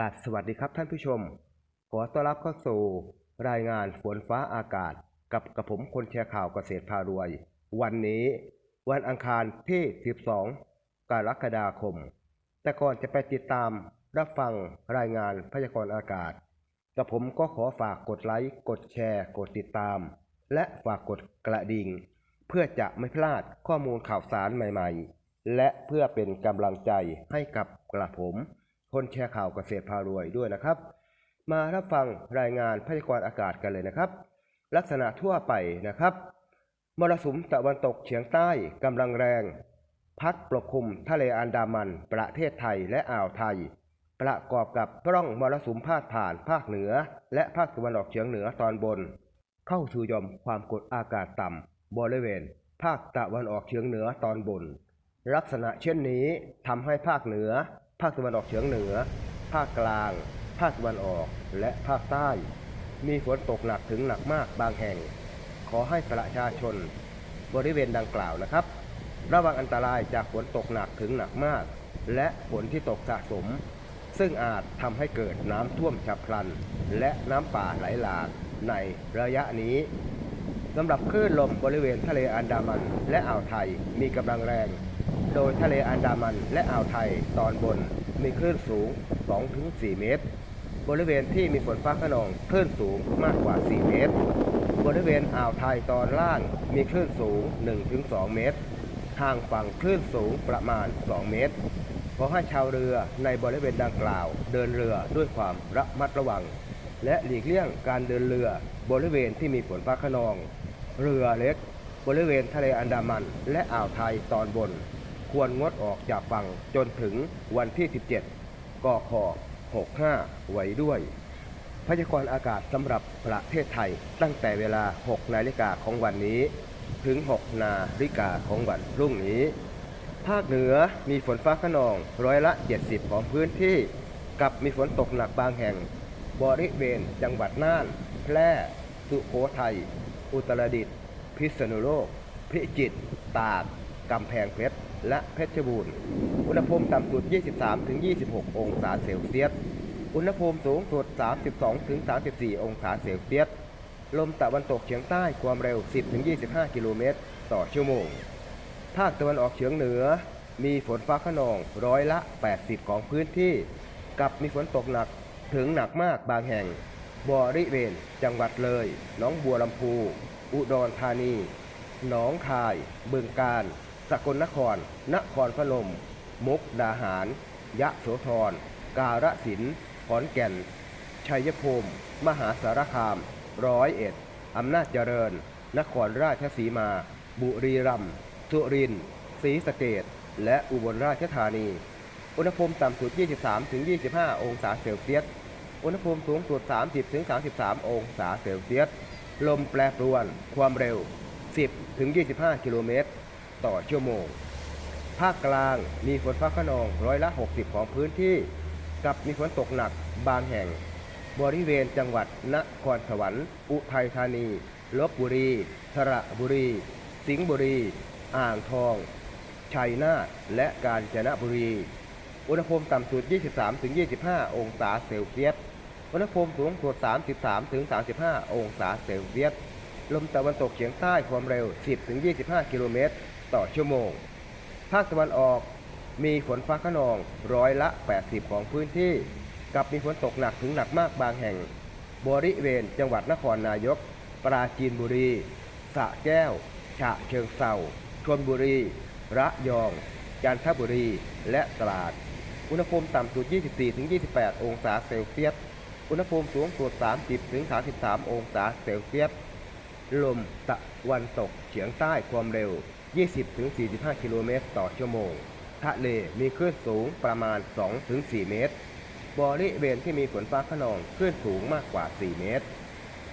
กราบสวัสดีครับท่านผู้ชม ขอต้อนรับเข้าสู่รายงานฝนฟ้าอากาศ กับกระผมคนแชร์ข่าวเกษตรพารวย วันนี้ วันอังคารที่ 12 กรกฎาคม แต่ก่อนจะไปติดตามรับฟังรายงานพยากรณ์อากาศกระผมก็ขอฝากกดไลค์กดแชร์ กดติดตาม และฝากกดกระดิ่ง เพื่อจะไม่พลาดข้อมูลข่าวสารใหม่ๆ และเพื่อเป็นกำลังใจให้กับกระผม คนแชร์ข่าวเกษตรพารวยด้วยนะครับ มารับฟังรายงานพยากรณ์อากาศกันเลยนะครับ ลักษณะทั่วไปนะครับ มรสุมตะวันตกเฉียงใต้กำลังแรง พัดปกคลุมทะเลอันดามัน ประเทศไทยและอ่าวไทย ประกอบกับร่องมรสุมพาดผ่านภาคเหนือ และภาคตะวันออกเฉียงเหนือตอนบน เข้าสู่ยอมความกดอากาศต่ำบริเวณ ภาคตะวันออกเฉียงเหนือตอนบน ลักษณะเช่นนี้ทำให้ภาคเหนือ ภาคตะวันออกเฉียงเหนือ ภาคกลาง ภาคตะวันออก และภาคใต้ มีฝนตกหนักถึงหนักมากบางแห่ง ขอให้ประชาชน บริเวณดังกล่าวนะครับ ระวังอันตรายจากฝนตกหนักถึงหนักมาก และฝนที่ตกสะสม ซึ่งอาจทำให้เกิดน้ำท่วมฉับพลัน และน้ำป่าไหลหลากในระยะนี้สำหรับคลื่นลมบริเวณทะเลอันดามันและอ่าวไทยมีกำลังแรง โดยทะเลอันดามันและอ่าวไทยตอนบนมีคลื่นสูง 2-4 เมตร บริเวณที่มีฝนฟ้าขนองคลื่นสูงมากกว่า 4 เมตร บริเวณอ่าวไทยตอนล่างมีคลื่นสูง 1-2 เมตรห่างฝั่งคลื่นสูงประมาณ 2 เมตร ขอให้ชาวเรือในบริเวณดังกล่าว เดินเรือด้วยความระมัดระวัง และหลีกเลี่ยงการเดินเรือบริเวณที่มีฝนฟ้าขนอง เรือเล็ก บริเวณทะเลอันดามันและอ่าวไทยตอนบน ควรงดออกจากฝั่งจนถึงวันที่ 17 กค 65 ไว้ด้วย พยากรณ์อากาศสำหรับประเทศไทยตั้งแต่เวลา 6 นาฬิกาของวันนี้ ถึง 6 นาฬิกาของวันพรุ่งนี้ ภาคเหนือมีฝนฟ้าขนองร้อยละ 70 ของพื้นที่ กับมีฝนตกหนักบางแห่ง บริเวณจังหวัดน่าน แพร่ สุโขทัย อุตรดิตถ์พิษณุโลก พิจิตร ตาก กำแพงเพชร และเพชรบูรณ์ อุณหภูมิต่ำสุด 23-26 องศาเซลเซียส อุณหภูมิสูงสุด 32-34 องศาเซลเซียส ลมตะวันตกเฉียงใต้ความเร็ว 10-25 กิโลเมตร ต่อชั่วโมง ภาคตะวันออกเฉียงเหนือ มีฝนฟ้าขนองร้อยละ 80 ของพื้นที่ กับมีฝนตกหนักถึงหนักมากบางแห่ง บริเวณ จังหวัดเลยหนองบัวลำพู อุดรธานี หนองคาย บึงกาฬ สกลนคร นครพนม มุกดาหาร ยะโสธร กาฬสินขอนแก่น ชัยภูมิ มหาสารคาม ร้อยเอ็ด อำนาจเจริญ นครราชสีมา บุรีรัมย์ สุรินทร์ ศรีสะเกดและอุบลราชธานี อุณหภูมิต่ำสุด 23-25 องศาเซลเซียส อุณหภูมิสูงสุด 30-33 องศาเซลเซียส ลมแปรปรวน ความเร็ว 10-25 กิโลเมตร ต่อชั่วโมง ภาคกลางมีฝนฟ้าขนองร้อยละ 60 ของพื้นที่ กับมีฝนตกหนักบางแห่ง บริเวณจังหวัดนครสวรรค์ อุทัยธานี ลบบุรี สระบุรี สิงห์บุรี อ่างทอง ชัยนาท และกาญจนบุรี อุณหภูมิต่ำสุด 23-25 องศาเซลเซียส อุณหภูมิสูงสุด 33-35 องศาเซลเซียสลมตะวันตกเฉียงใต้ความเร็ว 10-25 กิโลเมตร ต่อชั่วโมง ภาคตะวันออกมีฝนฟ้าขนองร้อยละ 80 ของพื้นที่ กับมีฝนตกหนักถึงหนักมากบางแห่ง บริเวณจังหวัดนครนายก ปราจีนบุรีสระแก้ว ฉะเชิงเซาชลบุรี ระยอง จันทบุรี และตราด อุณหภูมิต่ำสุด 24-28 องศาเซลเซียส อุณหภูมิสูงสุด 30-33 องศาเซลเซียส ลมตะวันตกเฉียงใต้ความเร็ว 20-45 กิโลเมตรต่อชั่วโมง ทะเลมีคลื่นสูงประมาณ 2-4 เมตร บริเวณที่มีฝนฟ้าขนองคลื่นสูงมากกว่า 4 เมตร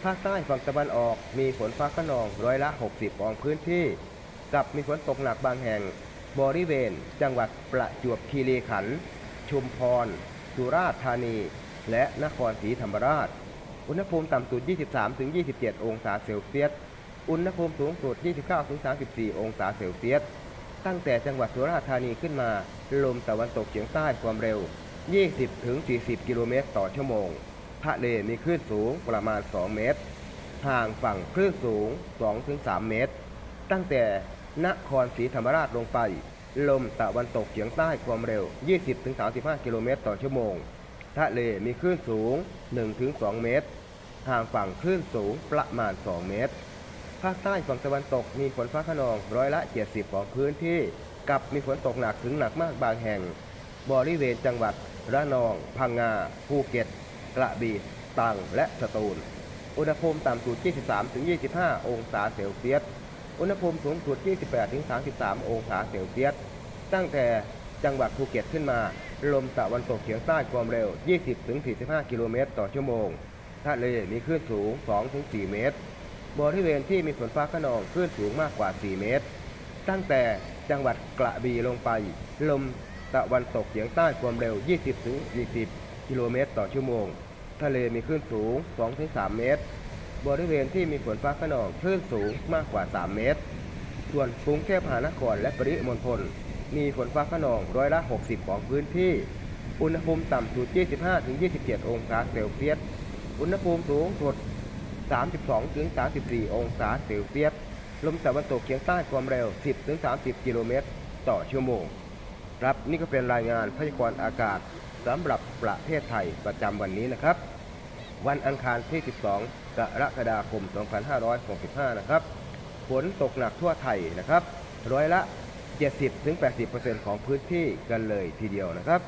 ภาคใต้ฝั่งตะวันออกมีฝนฟ้าขนองร้อยละ 60 ของพื้นที่ กับมีฝนตกหนักบางแห่ง บริเวณ จังหวัดประจวบคีรีขันธ์ ชุมพร สุราษฎร์ธานี และนครศรีธรรมราช อุณหภูมิต่ำสุด 23-27 องศาเซลเซียส อุณหภูมิสูงสุด 29-34 องศาเซลเซียส ตั้งแต่จังหวัดสุราษฎร์ธานีขึ้นมา ลมตะวันตกเฉียงใต้ความเร็ว 20-40 กิโลเมตรต่อชั่วโมง ทะเลมีคลื่นสูงประมาณ 2 เมตร ห่างฝั่งคลื่นสูง 2-3 เมตร ตั้งแต่นครศรีธรรมราชลงไป ลมตะวันตกเฉียงใต้ความเร็ว 20-35 กิโลเมตรต่อชั่วโมง ทะเลมีคลื่นสูง 1-2 เมตร ห่างฝั่งคลื่นสูงประมาณ 2 เมตร ภาคใต้ฝั่งตะวันตกมีฝนฟ้าขนองร้อยละ 70 ของพื้นที่ กับมีฝนตกหนักถึงหนักมากบางแห่ง บริเวณจังหวัด ระนอง พังงา ภูเก็ต กระบี่ ตรัง และสตูล อุณหภูมิต่ำสุด 23-25 องศาเซลเซียส อุณหภูมิสูงสุด 28-33 องศาเซลเซียส ตั้งแต่จังหวัดภูเก็ตขึ้นมา ลมตะวันตกเฉียงใต้ความเร็ว 20-45 กิโลเมตรต่อชั่วโมงทะเลมีคลื่นสูง 2-4 เมตร บริเวณที่มีฝนฟ้าขนองคลื่นสูงมากกว่า 4 เมตร ตั้งแต่จังหวัดกระบี่ลงไป ลมตะวันตกเฉียงใต้ความเร็ว 20-40 กิโลเมตรต่อชั่วโมง ทะเลมีคลื่นสูง 2-3 เมตร บริเวณที่มีฝนฟ้าขนองคลื่นสูงมากกว่า 3 เมตร ส่วนกรุงเทพมหานครและปริมณฑล มีฝนฟ้าขนองร้อยละ 60 ของพื้นที่ อุณหภูมิต่ำสุด 25-27 องศาเซลเซียส อุณหภูมิสูงสุด 32-34 องศาเซลเซียส ลมตะวันตกเฉียงใต้ความเร็ว 10-30 กิโลเมตร ต่อชั่วโมง ครับนี่ก็เป็นรายงานพยากรณ์อากาศสำหรับประเทศไทยประจำวันนี้นะครับ วันอังคารที่ 12 กรกฎาคม 2565 นะครับ ฝนตกหนักทั่วไทยนะครับ ร้อยละ 70-80%ของพื้นที่กันเลยทีเดียวนะครับ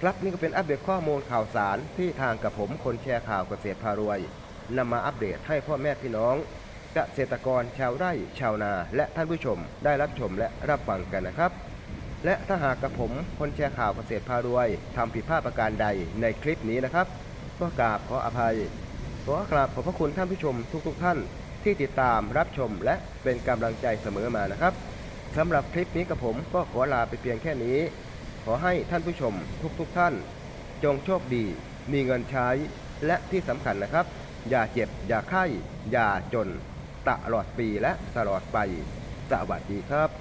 ครับนี่ก็เป็นอัปเดตข้อมูลข่าวสารที่ทางกับผมคนแชร์ข่าวเกษตรพารวยนำมาอัปเดตให้พ่อแม่พี่น้องเกษตรกรชาวไร่ชาวนา และท่านผู้ชมได้รับชมและรับฟังกันนะครับ และถ้าหากกับผมคนแชร์ข่าวเกษตรพารวยทำผิดพลาดประการใดในคลิปนี้นะครับก็กราบขออภัยขอกราบขอบพระคุณท่านผู้ชมทุกๆทท่านที่ติดตามรับชมและเป็นกำลังใจเสมอมานะครับ สำหรับคลิปนี้กับผมก็ขอลาไปเพียงแค่นี้ ขอให้ท่านผู้ชมทุกๆทท่าน จงโชคดี มีเงินใช้ และที่สำคัญนะครับ อย่าเจ็บ อย่าไข้ อย่าจน ตลอดปีและตลอดไป สวัสดีครับ